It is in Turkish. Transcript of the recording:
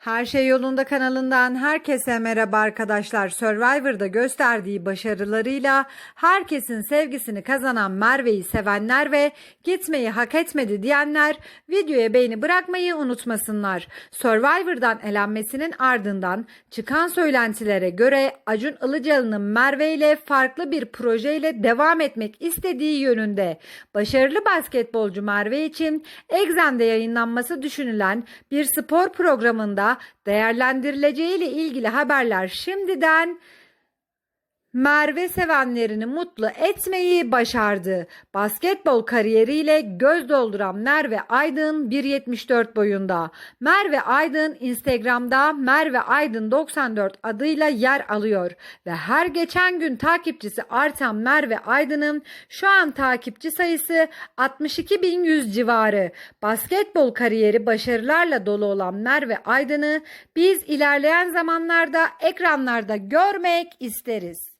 Her Şey Yolunda kanalından herkese merhaba arkadaşlar. Survivor'da gösterdiği başarılarıyla herkesin sevgisini kazanan Merve'yi sevenler ve gitmeyi hak etmedi diyenler videoya beğeni bırakmayı unutmasınlar. Survivor'dan elenmesinin ardından çıkan söylentilere göre Acun Ilıcalı'nın Merve ile farklı bir projeyle devam etmek istediği yönünde. Başarılı basketbolcu Merve için Exxen'de yayınlanması düşünülen bir spor programında değerlendirileceğiyle ilgili haberler şimdiden Merve sevenlerini mutlu etmeyi başardı. Basketbol kariyeriyle göz dolduran Merve Aydın 1.74 boyunda. Merve Aydın Instagram'da Merve Aydın 94 adıyla yer alıyor ve her geçen gün takipçisi artan Merve Aydın'ın şu an takipçi sayısı 62.100 civarı. Basketbol kariyeri başarılarla dolu olan Merve Aydın'ı biz ilerleyen zamanlarda ekranlarda görmek isteriz.